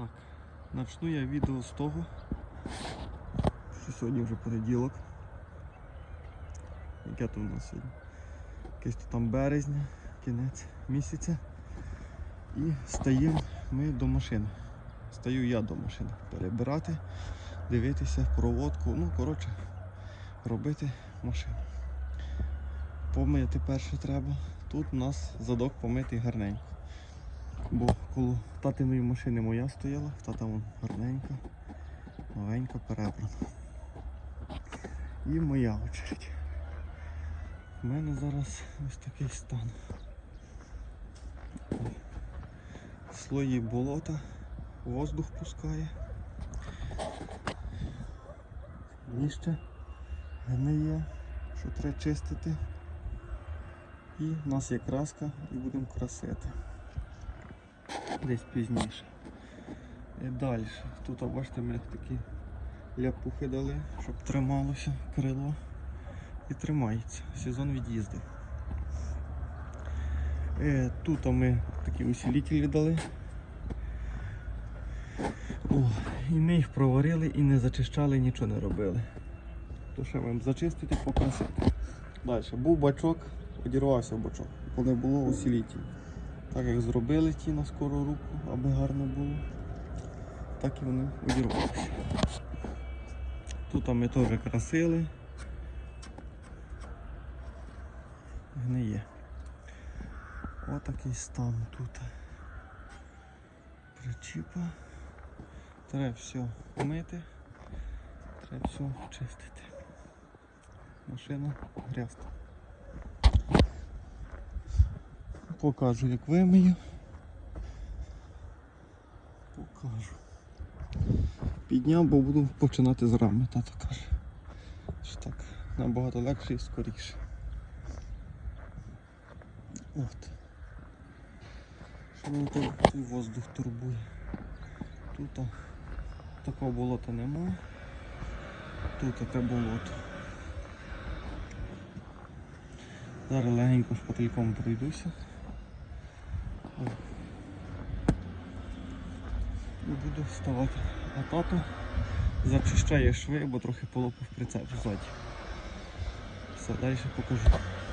Так, почну я відео з того, що сьогодні вже понеділок. Яке то у нас сьогодні? Якесь то там березня, кінець місяця. І стаємо ми до машини. Стаю я до машини. Перебирати, дивитися проводку. Ну, коротше, робити машину. Помити перше треба. Тут у нас задок помитий гарненько. Бо коло татиної машини моя стояла, тата вон гарненька, новенька перебрана. І моя очередь. У мене зараз ось такий стан. Слої болота, воздух пускає. Ніще гниє, що треба чистити. І в нас є краска і будемо красити десь пізніше. І далі. Тут бачите, ми такі ляпухи дали, щоб трималося крило. І тримається. Сезон від'їздив. Е, Тут ми такі усилителі дали. О, і ми їх проварили і не зачищали, нічого не робили. То ще маємо зачистити, покрасити. Далі. Був бачок, одірвався бачок, не було усилителів. Так як зробили ті на скору руку, аби гарно було, так і вони одірвалися. Тут ми теж красили. Гниє. Отакий стан тут. Причіпа. Треба все мити, треба все чистити. Машина грязна. Покажу, як вимию. Покажу. Підняв, бо буду починати з рами, тато каже. Що так набагато легше і скоріше. От. Що мене той, воздух турбує. Тут такого болота немає. Тут таке болото. Зараз легенько шпательком пройдуся. І буду вставати. А тато зачищає шви, бо трохи полопав прицеп ззаді. Все, далі покажу.